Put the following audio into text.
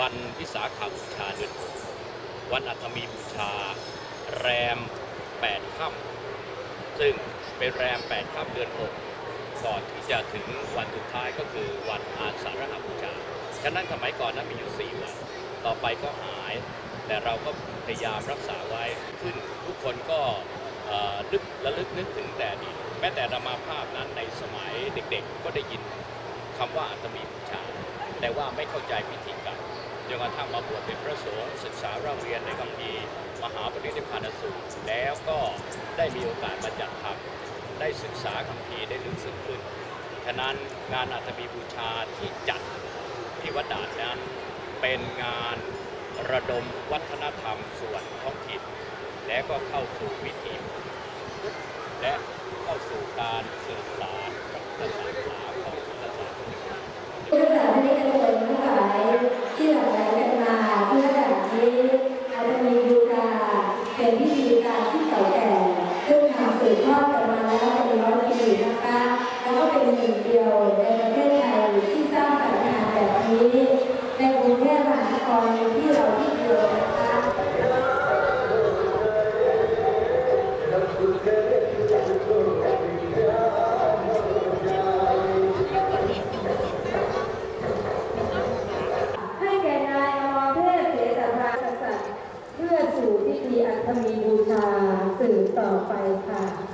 วันวิสาขบูชาเดือนหกวันอัตมีบูชา แรมแปดค่ำซึ่งเป็นแรมแปดค่ำเดือนหกก่อนที่จะถึงวันสุดท้ายก็คือวันอาสาฬหบูชา ฉะนั้นสมัยก่อนนั้นมีอยู่สี่วัน ต่อไปก็หาย แต่เราก็พยายามรักษาไว้ขึ้น ทุกคนก็ลึกระลึกนึกถึงแต่ดี แม้แต่รามาภาพนั้นในสมัยเด็กๆ ก็ได้ยินคำว่าอัตมีบูชา แต่ว่าไม่เข้าใจพิธีกรรม จนกระทั่งมาบวชเป็นพระสงฆ์ศึกษาเราเรียนในคัมภีมหาปรินิพานสูตรแล้วก็ได้มีโอกาสมาจัดทำได้ศึกษาคัมภีได้ลึกซึ้งขึ้น ฉะนั้นงานอัตมีบูชาที่จัดที่วัดด่านนั้นเป็นงานระดมวัฒนธรรมส่วนท้องถิ่นและก็เข้าสู่วิถีและเข้าสู่การสืบสานพระพุทธศาสนาของ ยว ในประเทศไทยที่สร้างสรรค์งานแบบนี้ ในกรุงเทพมหานครที่เราที่เดียวนะคะให้แก่นายอมเพเสสากษัตริเพื่อสู่พิธีอัฐมีบูชาสืบต่อไปค่ะ